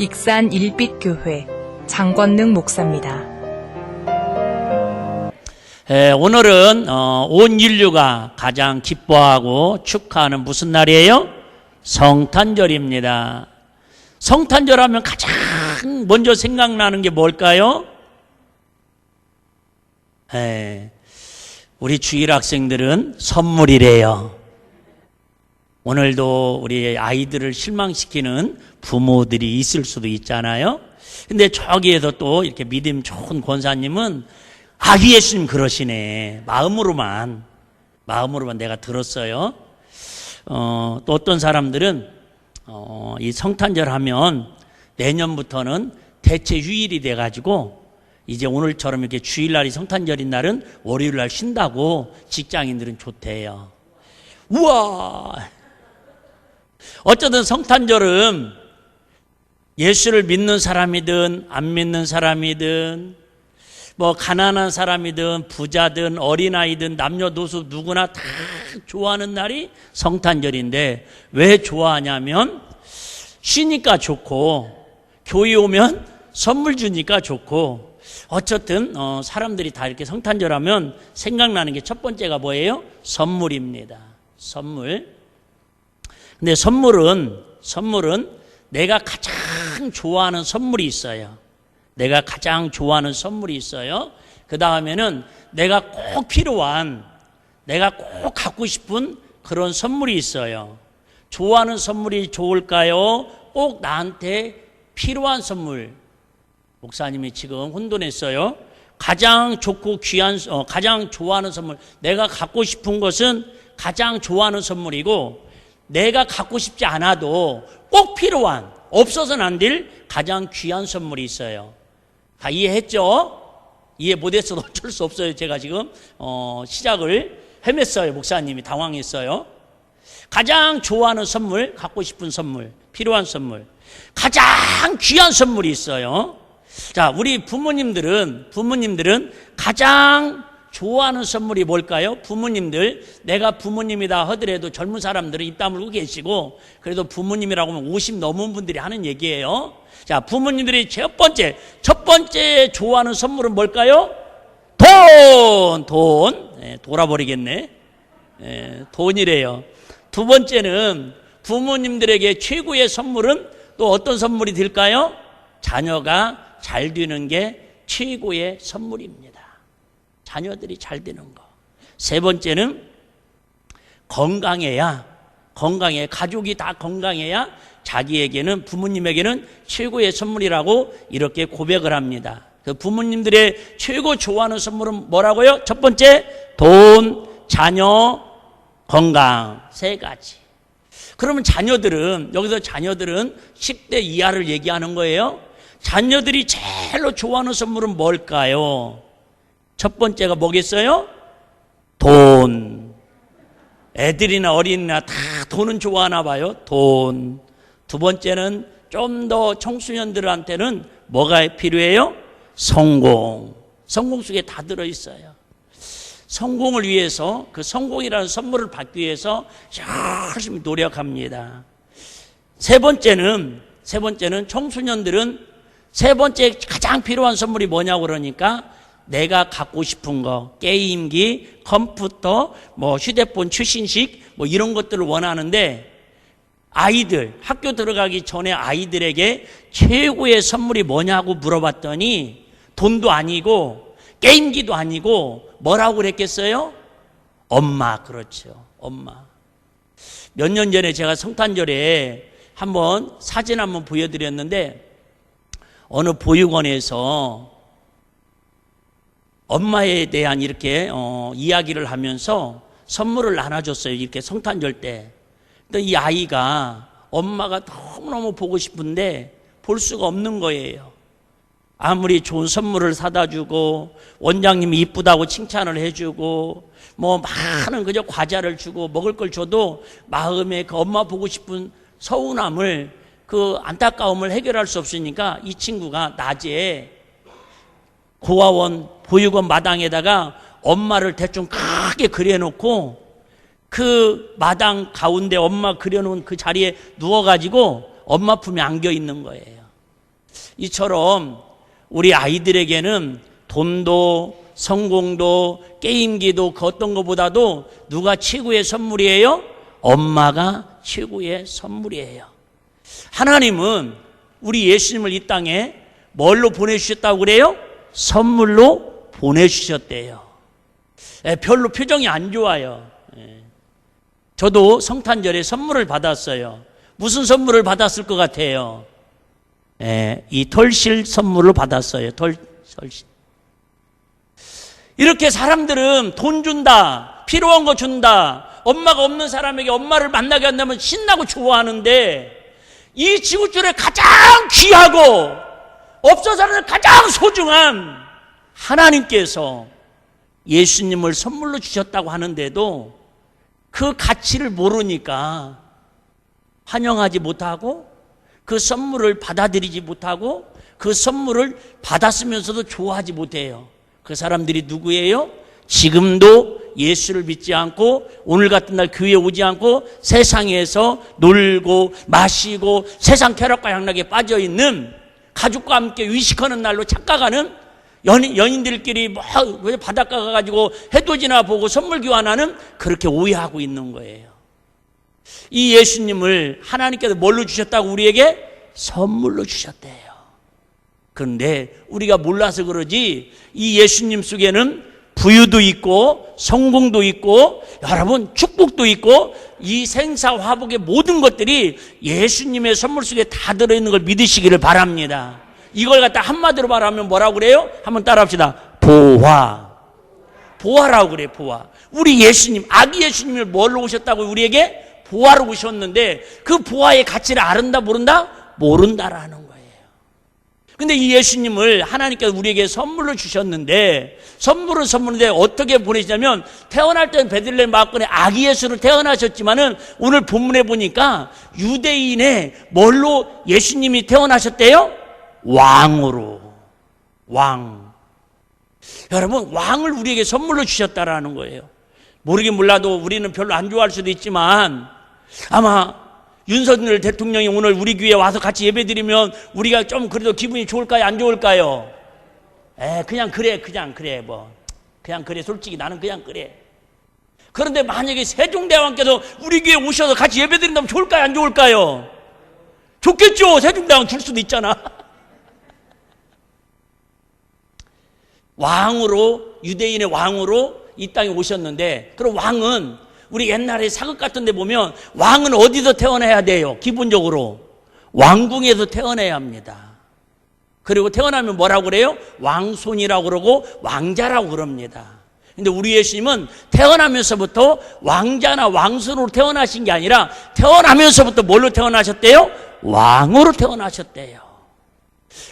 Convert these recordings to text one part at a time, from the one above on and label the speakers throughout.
Speaker 1: 익산 일빛교회 장권능 목사입니다.
Speaker 2: 에, 오늘은 어, 온 인류가 가장 기뻐하고 축하하는 무슨 날이에요? 성탄절입니다. 성탄절 하면 가장 먼저 생각나는 게 뭘까요? 에, 우리 주일 학생들은 선물이래요. 오늘도 우리 아이들을 실망시키는 부모들이 있을 수도 있잖아요. 근데 저기에서 또 이렇게 믿음 좋은 권사님은 아, 예수님 그러시네. 마음으로만, 마음으로만 내가 들었어요. 어, 또 어떤 사람들은, 어, 이 성탄절 하면 내년부터는 대체 휴일이 돼가지고 이제 오늘처럼 이렇게 주일날이 성탄절인 날은 월요일날 쉰다고 직장인들은 좋대요. 우와! 어쩌든 성탄절은 예수를 믿는 사람이든 안 믿는 사람이든 뭐 가난한 사람이든 부자든 어린아이든 남녀노소 누구나 다 좋아하는 날이 성탄절인데 왜 좋아하냐면 쉬니까 좋고 교회 오면 선물 주니까 좋고 어쨌든 어, 사람들이 다 이렇게 성탄절 하면 생각나는 게 첫 번째가 뭐예요? 선물입니다. 선물. 근데 선물은 선물은 내가 가장 좋아하는 선물이 있어요. 내가 가장 좋아하는 선물이 있어요. 그 다음에는 내가 꼭 필요한, 내가 꼭 갖고 싶은 그런 선물이 있어요. 좋아하는 선물이 좋을까요? 꼭 나한테 필요한 선물. 목사님이 지금 혼돈했어요. 가장 좋고 귀한, 어, 가장 좋아하는 선물. 내가 갖고 싶은 것은 가장 좋아하는 선물이고, 내가 갖고 싶지 않아도 꼭 필요한, 없어서는 안 될 가장 귀한 선물이 있어요. 다 이해했죠? 이해 못했어도 어쩔 수 없어요. 제가 지금 어, 시작을 헤맸어요. 목사님이 당황했어요. 가장 좋아하는 선물, 갖고 싶은 선물, 필요한 선물, 가장 귀한 선물이 있어요. 자, 우리 부모님들은 부모님들은 가장 좋아하는 선물이 뭘까요? 부모님들, 내가 부모님이다 하더라도 젊은 사람들은 입 다물고 계시고, 그래도 부모님이라고 하면 50 넘은 분들이 하는 얘기예요. 자, 부모님들이 첫 번째, 첫 번째 좋아하는 선물은 뭘까요? 돈! 돈. 예, 돌아버리겠네. 예, 돈이래요. 두 번째는 부모님들에게 최고의 선물은 또 어떤 선물이 될까요? 자녀가 잘 되는 게 최고의 선물입니다. 자녀들이 잘 되는 거. 세 번째는 건강해야, 건강해. 가족이 다 건강해야 자기에게는, 부모님에게는 최고의 선물이라고 이렇게 고백을 합니다. 그 부모님들의 최고 좋아하는 선물은 뭐라고요? 첫 번째, 돈, 자녀, 건강. 세 가지. 그러면 자녀들은, 여기서 자녀들은 10대 이하를 얘기하는 거예요. 자녀들이 제일로 좋아하는 선물은 뭘까요? 첫 번째가 뭐겠어요? 돈. 애들이나 어린이나 다 돈은 좋아하나 봐요. 돈. 두 번째는 좀 더 청소년들한테는 뭐가 필요해요? 성공. 성공 속에 다 들어있어요. 성공을 위해서 그 성공이라는 선물을 받기 위해서 열심히 노력합니다. 세 번째는 세 번째는 청소년들은 세 번째 가장 필요한 선물이 뭐냐고 그러니까 내가 갖고 싶은 거 게임기, 컴퓨터, 뭐 휴대폰 최신식 뭐 이런 것들을 원하는데 아이들 학교 들어가기 전에 아이들에게 최고의 선물이 뭐냐고 물어봤더니 돈도 아니고 게임기도 아니고 뭐라고 그랬겠어요? 엄마 그렇죠. 엄마. 몇 년 전에 제가 성탄절에 한번 사진 한번 보여드렸는데 어느 보육원에서 엄마에 대한 이렇게 어, 이야기를 하면서 선물을 나눠줬어요. 이렇게 성탄절 때. 근데 이 아이가 엄마가 너무너무 보고 싶은데 볼 수가 없는 거예요. 아무리 좋은 선물을 사다 주고 원장님이 이쁘다고 칭찬을 해주고 뭐 많은 그저 과자를 주고 먹을 걸 줘도 마음에 그 엄마 보고 싶은 서운함을 그 안타까움을 해결할 수 없으니까 이 친구가 낮에 고아원 보육원 마당에다가 엄마를 대충 크게 그려놓고 그 마당 가운데 엄마 그려놓은 그 자리에 누워가지고 엄마 품에 안겨 있는 거예요. 이처럼 우리 아이들에게는 돈도 성공도 게임기도 그 어떤 것보다도 누가 최고의 선물이에요? 엄마가 최고의 선물이에요. 하나님은 우리 예수님을 이 땅에 뭘로 보내주셨다고 그래요? 선물로 보내주셨대요. 예, 별로 표정이 안 좋아요. 예. 저도 성탄절에 선물을 받았어요. 무슨 선물을 받았을 것 같아요? 예, 이 털실 선물로 받았어요. 털, 털실. 이렇게 사람들은 돈 준다, 필요한 거 준다, 엄마가 없는 사람에게 엄마를 만나게 한다면 신나고 좋아하는데, 이 지구촌에 가장 귀하고, 없어서는 가장 소중한 하나님께서 예수님을 선물로 주셨다고 하는데도 그 가치를 모르니까 환영하지 못하고 그 선물을 받아들이지 못하고 그 선물을 받았으면서도 좋아하지 못해요. 그 사람들이 누구예요? 지금도 예수를 믿지 않고 오늘 같은 날 교회에 오지 않고 세상에서 놀고 마시고 세상 쾌락과 향락에 빠져 있는 가족과 함께 위식하는 날로 착각하는 연인, 연인들끼리 뭐 바닷가 가가지고 해돋이나 보고 선물 교환하는 그렇게 오해하고 있는 거예요. 이 예수님을 하나님께서 뭘로 주셨다고 우리에게 선물로 주셨대요. 그런데 우리가 몰라서 그러지 이 예수님 속에는 부유도 있고 성공도 있고 여러분 축복도 있고 이 생사 화복의 모든 것들이 예수님의 선물 속에 다 들어있는 걸 믿으시기를 바랍니다. 이걸 갖다 한마디로 말하면 뭐라고 그래요? 한번 따라합시다. 보화. 보화라고 그래, 보화. 우리 예수님, 아기 예수님을 뭘로 오셨다고 우리에게 보화로 오셨는데 그 보화의 가치를 아른다, 모른다? 모른다라는 거예요. 근데 이 예수님을 하나님께서 우리에게 선물로 주셨는데 선물은 선물인데 어떻게 보내시냐면 태어날 때는 베들레헴 마을권에 아기 예수로 태어나셨지만은 오늘 본문에 보니까 유대인의 뭘로 예수님이 태어나셨대요? 왕으로. 왕. 여러분, 왕을 우리에게 선물로 주셨다라는 거예요. 모르긴 몰라도 우리는 별로 안 좋아할 수도 있지만 아마 윤석열 대통령이 오늘 우리 교회에 와서 같이 예배 드리면 우리가 좀 그래도 기분이 좋을까요? 안 좋을까요? 에, 그냥 그래, 그냥 그래, 뭐. 그냥 그래, 솔직히 나는 그냥 그래. 그런데 만약에 세종대왕께서 우리 교회에 오셔서 같이 예배 드린다면 좋을까요? 안 좋을까요? 좋겠죠. 세종대왕 줄 수도 있잖아. 왕으로 유대인의 왕으로 이 땅에 오셨는데 그럼 왕은 우리 옛날에 사극 같은 데 보면 왕은 어디서 태어나야 돼요? 기본적으로 왕궁에서 태어나야 합니다. 그리고 태어나면 뭐라고 그래요? 왕손이라고 그러고 왕자라고 그럽니다. 근데 우리 예수님은 태어나면서부터 왕자나 왕손으로 태어나신 게 아니라 태어나면서부터 뭘로 태어나셨대요? 왕으로 태어나셨대요.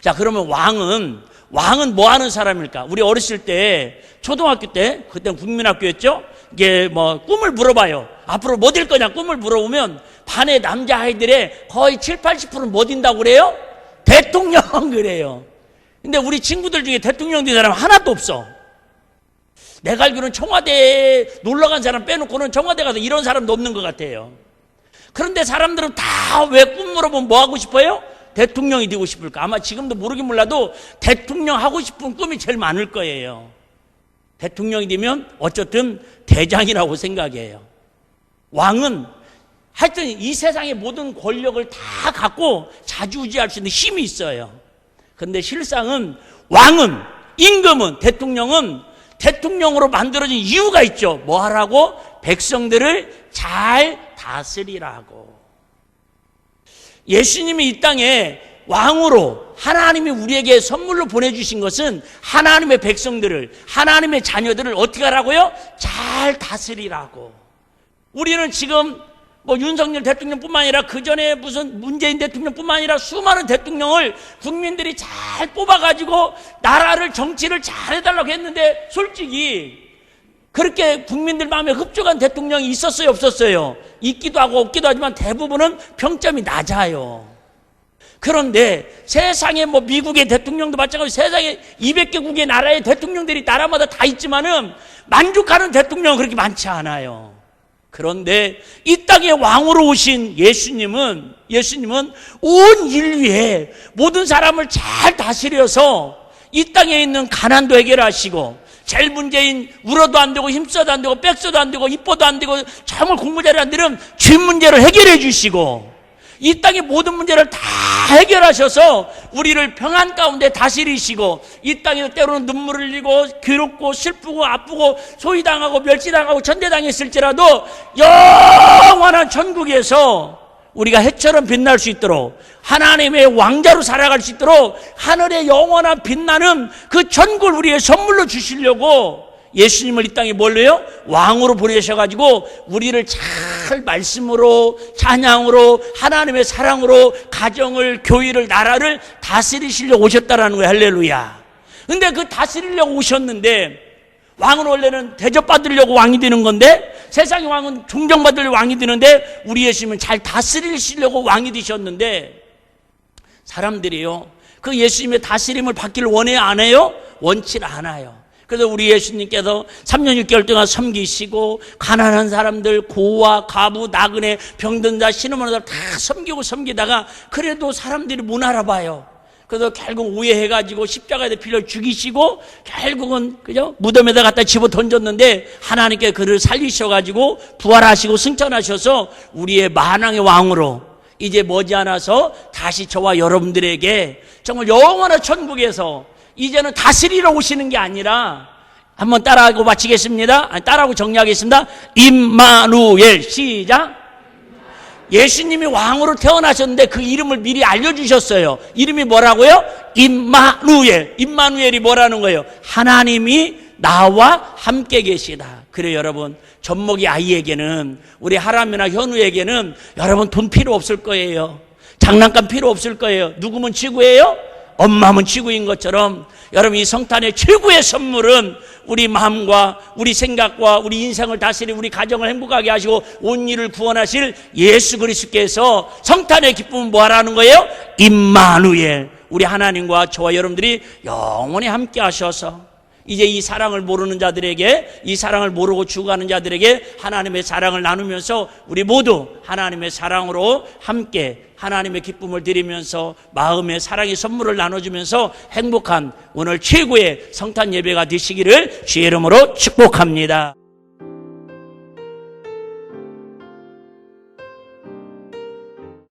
Speaker 2: 자, 그러면 왕은 왕은 뭐 하는 사람일까? 우리 어렸을 때 초등학교 때 그때 국민학교였죠. 이게 뭐 꿈을 물어봐요. 앞으로 뭐 될 거냐 꿈을 물어보면 반의 남자 아이들의 거의 7, 80%는 뭐 된다고 그래요? 대통령 그래요. 근데 우리 친구들 중에 대통령 된 사람 하나도 없어. 내가 알기로는 청와대에 놀러 간 사람 빼놓고는 청와대 가서 이런 사람도 없는 것 같아요. 그런데 사람들은 다 왜 꿈 물어보면 뭐 하고 싶어요? 대통령이 되고 싶을까? 아마 지금도 모르긴 몰라도 대통령 하고 싶은 꿈이 제일 많을 거예요. 대통령이 되면 어쨌든 대장이라고 생각해요. 왕은 하여튼 이 세상의 모든 권력을 다 갖고 자주지할 수 있는 힘이 있어요. 그런데 실상은 왕은, 임금은, 대통령은 대통령으로 만들어진 이유가 있죠. 뭐 하라고? 백성들을 잘 다스리라고. 예수님이 이 땅에 왕으로 하나님이 우리에게 선물로 보내주신 것은 하나님의 백성들을, 하나님의 자녀들을 어떻게 하라고요? 잘 다스리라고. 우리는 지금 뭐 윤석열 대통령뿐만 아니라 그 전에 무슨 문재인 대통령뿐만 아니라 수많은 대통령을 국민들이 잘 뽑아가지고 나라를 정치를 잘 해달라고 했는데 솔직히 그렇게 국민들 마음에 흡족한 대통령이 있었어요, 없었어요? 있기도 하고 없기도 하지만 대부분은 평점이 낮아요. 그런데 세상에 뭐 미국의 대통령도 마찬가지로 세상에 200개국의 나라의 대통령들이 나라마다 다 있지만은 만족하는 대통령은 그렇게 많지 않아요. 그런데 이 땅에 왕으로 오신 예수님은 예수님은 온 인류에 모든 사람을 잘 다스려서 이 땅에 있는 가난도 해결하시고 제일 문제인 울어도 안 되고 힘써도 안 되고 빽써도 안 되고 이뻐도 안 되고 정말 공부 잘안 되는 쥐 문제를 해결해 주시고 이 땅의 모든 문제를 다 해결하셔서 우리를 평안 가운데 다스리시고 이 땅에서 때로는 눈물을 흘리고 괴롭고 슬프고 아프고 소위당하고 멸시당하고 전대당했을지라도 영원한 천국에서 우리가 해처럼 빛날 수 있도록 하나님의 왕자로 살아갈 수 있도록 하늘의 영원한 빛나는 그 천국을 우리의 선물로 주시려고 예수님을 이 땅에 뭘로요? 왕으로 보내셔가지고 우리를 잘 말씀으로 찬양으로 하나님의 사랑으로 가정을 교회를 나라를 다스리시려고 오셨다라는 거예요 할렐루야 근데 그 다스리려고 오셨는데 왕은 원래는 대접받으려고 왕이 되는 건데 세상의 왕은 존경받으려고 왕이 되는데 우리 예수님은 잘 다스리시려고 왕이 되셨는데 사람들이요 그 예수님의 다스림을 받기를 원해요 안 해요? 원치 않아요 그래서 우리 예수님께서 3년 6개월 동안 섬기시고 가난한 사람들 고와 가부 나그네 병든 자 신음하는 사람 다 섬기고 섬기다가 그래도 사람들이 못 알아봐요 그래서 결국 우회해가지고 십자가에 필려 죽이시고 결국은 그죠 무덤에다 갖다 집어 던졌는데 하나님께 그를 살리셔가지고 부활하시고 승천하셔서 우리의 만왕의 왕으로 이제 머지않아서 다시 저와 여러분들에게 정말 영원한 천국에서 이제는 다스리러 오시는 게 아니라 한번 따라하고 마치겠습니다. 따라하고 정리하겠습니다. 임마누엘 시작. 예수님이 왕으로 태어나셨는데 그 이름을 미리 알려주셨어요. 이름이 뭐라고요? 임마누엘. 임마누엘이 뭐라는 거예요? 하나님이 나와 함께 계시다. 그래 여러분 젖먹이 아이에게는 우리 하람이나 현우에게는 여러분 돈 필요 없을 거예요. 장난감 필요 없을 거예요. 누구면 지구예요? 엄마면 지구인 것처럼 여러분 이 성탄의 최고의 선물은 우리 마음과 우리 생각과 우리 인생을 다스리 우리 가정을 행복하게 하시고 온 일을 구원하실 예수 그리스도께서 성탄의 기쁨은 뭐하라는 거예요? 임마누엘 우리 하나님과 저와 여러분들이 영원히 함께 하셔서 이제 이 사랑을 모르는 자들에게 이 사랑을 모르고 죽어가는 자들에게 하나님의 사랑을 나누면서 우리 모두 하나님의 사랑으로 함께 하나님의 기쁨을 드리면서 마음의 사랑의 선물을 나눠주면서 행복한 오늘 최고의 성탄 예배가 되시기를 주의 이름으로 축복합니다.